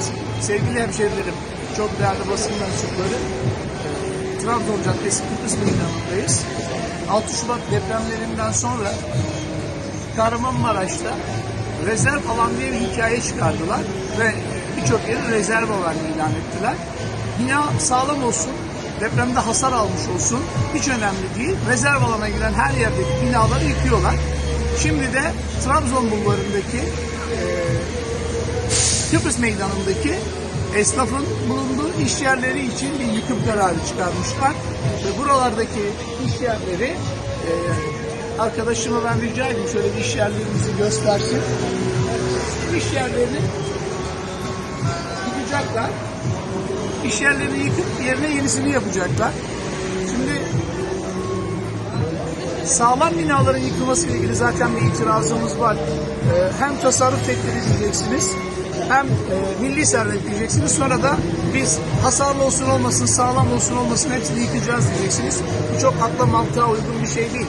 Evet, sevgili hemşehrilerim, çok değerli basın mensupları, e, Trabzon Caddesi Kıbrıs Meydanı'ndayız. 6 Şubat depremlerinden sonra Kahramanmaraş'ta rezerv alan diye bir hikaye çıkardılar ve birçok yeri rezerv alan ilan ettiler. Bina sağlam olsun, depremde hasar almış olsun hiç önemli değil. Rezerv alana giren her yerdeki binaları yıkıyorlar. Şimdi de Trabzon bulvarındaki Kıbrıs Meydanı'ndaki esnafın bulunduğu iş yerleri için bir yıkım kararı çıkarmışlar. Ve buralardaki iş yerleri e, arkadaşıma ben rica edeyim şöyle iş yerlerimizi göstersin. İş yerlerini yıkacaklar. İş yerlerini yıkıp yerine yenisini yapacaklar. Şimdi sağlam binaların yıkılması ile ilgili zaten bir itirazımız var. Ee, hem tasarruf tedbiri diyeceksiniz, hem e, milli servet diyeceksiniz. Sonra da biz hasarlı olsun olmasın, sağlam olsun olmasın hepsini yıkacağız diyeceksiniz. Bu çok akla mantığa uygun bir şey değil.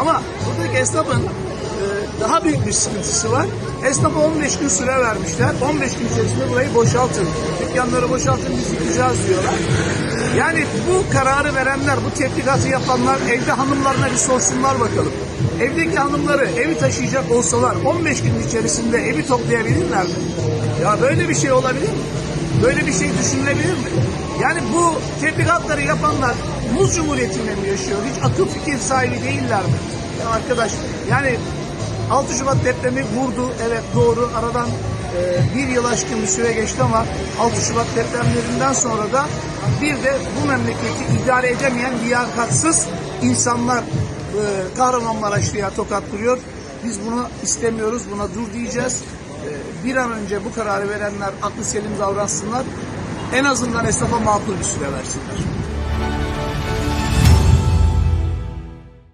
Ama buradaki esnafın e, daha büyük bir sıkıntısı var. Esnafa 15 gün süre vermişler. 15 gün içerisinde burayı boşaltın. Dükkanları boşaltın biz yıkacağız diyorlar. Yani bu kararı verenler, bu tebligatı yapanlar evde hanımlarına bir sorsunlar bakalım. Evdeki hanımları evi taşıyacak olsalar 15 gün içerisinde evi toplayabilirler mi? Ya böyle bir şey olabilir mi? Böyle bir şey düşünülebilir mi? Yani bu tebligatları yapanlar Muz Cumhuriyeti'nde mi yaşıyor? Hiç akıl fikir sahibi değiller mi? Ya arkadaş yani 6 Şubat depremi vurdu. Evet doğru. Aradan e, bir yıl aşkın bir süre geçti ama 6 Şubat depremlerinden sonra da bir de bu memleketi idare edemeyen liyakatsız insanlar e, Kahramanmaraşlı'ya tokatlıyor. Biz bunu istemiyoruz. Buna dur diyeceğiz. E, bir an önce bu kararı verenler aklı selim davransınlar. En azından esnafa makul bir süre versinler.